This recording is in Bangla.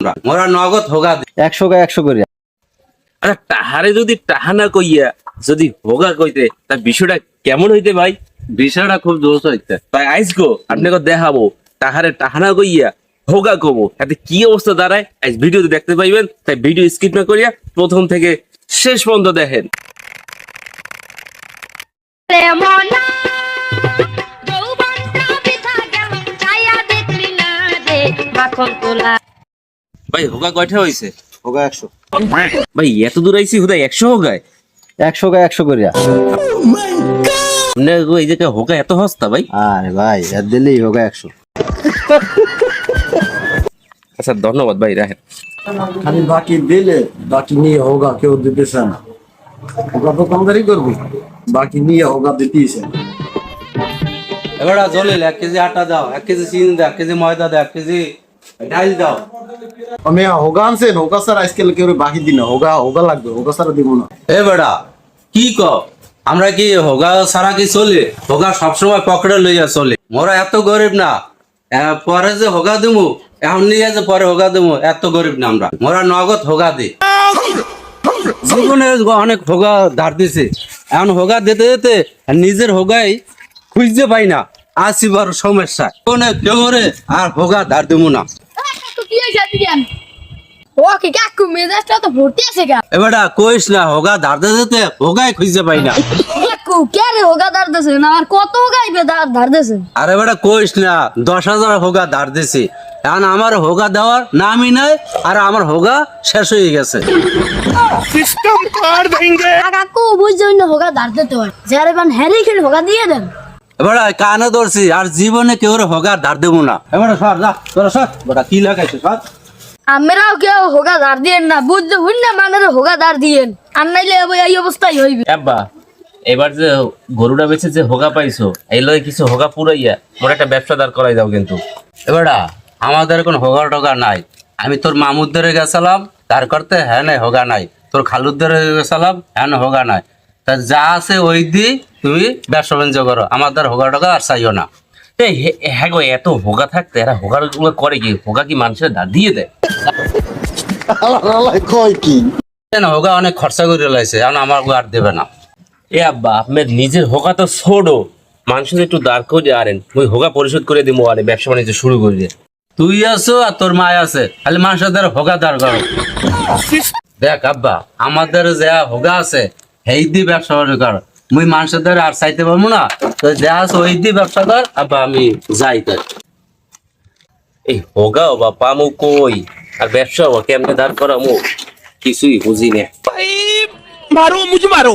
আমরা মোরা নগদ হোগা একশো কা একশো করে তাহারে যদি টাহানা কইয়া যদি হোগা কইতে তা বিষয়টা কেমন হইতে ভাই? বিষয়টা খুব জোশ হইতে। ভাই আইসগো আপনাকে দেখাবো। তাহারে টাহানা কইয়া হোগা কমো। এতে কি অবস্থা দাঁড়ায়? আজ ভিডিওতে দেখতে পাইবেন তাই ভিডিও স্কিপ না করিয়া প্রথম থেকে শেষ পর্যন্ত দেখেন। মাখন তোলা ভাই হোগা কয়টা হইছে? হোগা একশো। ভাই এত দূর আইছি হুদাই একশো হোগায়? একশো কা একশো করে আপনার এই জায়গায় হোগা এত হস্তা ভাই? আরে ভাই এর দিলেই হোগা একশো। আচ্ছা ধন্যবাদ ভাই রাখেন। খালি বাকি দিলে বাকি নিয়ে হোগা কেউ দিতেছে না। হোগা দোকানদারি করবি। বাকি নিয়ে হোগা দিতেছে এবার জলিল এক কেজি আটা দাও এক কেজি চিনি দাও এক কেজি ময়দা দাও এক কেজি দাও। আমি হোগা আনছেন হোগা স্যার আজকাল কেউ বাকি দিন হোগা হোগা লাগবে হোগা স্যার দিব না। এ বেড়া কি ক? আমরা কি হোগা সারা কি চলে? হোগা সবসময় পকেটে লইয়া চলে। মোরা এত গরিব না। পরে যে হোগা দিমু এখন নিয়ে যে পরে হোগা দিমু এত গরিব না আমরা। মোরা নগদ হোগা দি। জীবনে অনেক হোগা ধার দিছে। এখন হোগা দিতে দিতে নিজের হোগাই খুঁজতে পাই না। আসি বড় সমস্যা। কোনে কেউ আর হোগা ধার দিমু না। কাকু কি হয়েছে দিদিয়ান ও কি কাকু মেজাজটা তো ভর্তি আছে গা। এবারটা কইস না হোগা ধার দিতে দিতে হোগাই খুঁজতে পাই না। কাকু কে রে হোগা দার দেছে? না আর কত হোগাইবে দার ধার দেছে? আরে বেটা কইস না দশ হাজার হোগা ধার দিছি। এখন আমার হোগা দেওয়ার নামই নাই আর আমার হোগা শেষ হয়ে গেছে। কাকু হোগা ধার দিতে হয়। যারে বান হ্যারি খেলে হোগা দিয়ে দেন। এবার কানে ধরছি আর জীবনে কেউ হোগা ধার দেবো না। এবার সর যা তোরা সর। বেটা কি লাগাইছে সর। আমরাও কেউ হোগা ধার দিয়েন না বুঝতে হুন না মানে হোগা ধার দিয়েন। আর নাইলে এই অবস্থায় হইবে। আব্বা এবার যে গরুটা বেচে যে হোগা পাইছো এই লগে কিছু হোগা পুরাইয়া মোর একটা ব্যবসা দাঁড় করাই দাও কিন্তু। এবারটা আমাদের কোনো হোগা টোগা নাই। আমি তোর মামুদের গেছিলাম তার করতে হ্যাঁ নাই হোগা নাই। তোর খালুদের গেছিলাম হ্যাঁ হোগা নাই। তা যা আছে ওই দি তুমি ব্যবসা বাণিজ্য করো আমাদের হোগা টোগা আর চাইও না। এই হ্যাঁ গো এত হোগা থাকতে এরা গুলো করে কি? হোগা কি মানুষের দিয়ে দেয়? কয় কি? না হোগা অনেক খরচা করে লাইছে এখন আমার আর দেবে না। এ আব্বা আপনার নিজের হোগা তো ছোড়ো মানুষের একটু দাঁড় করে আরেন ওই হোগা পরিশোধ করে দিব আরে ব্যবসা বাণিজ্য শুরু করে দিয়ে তুই আছো আর তোর মায় আছে খালি মানুষদের হোগা দাঁড় করো। দেখ আব্বা আমাদের যে হোগা আছে সেই দি ব্যবসা বাণিজ্য কর। মুই মানুষের ধরে আর চাইতে পারব না। তো দেখা ওই দি ব্যবসাদার আবার আমি যাই তাই এই হোগাও বা পামু কই? আর ব্যবসা হওয়া কেমনে দাঁড় করামো? কিছুই বুঝি না। মারো মুঝে মারো।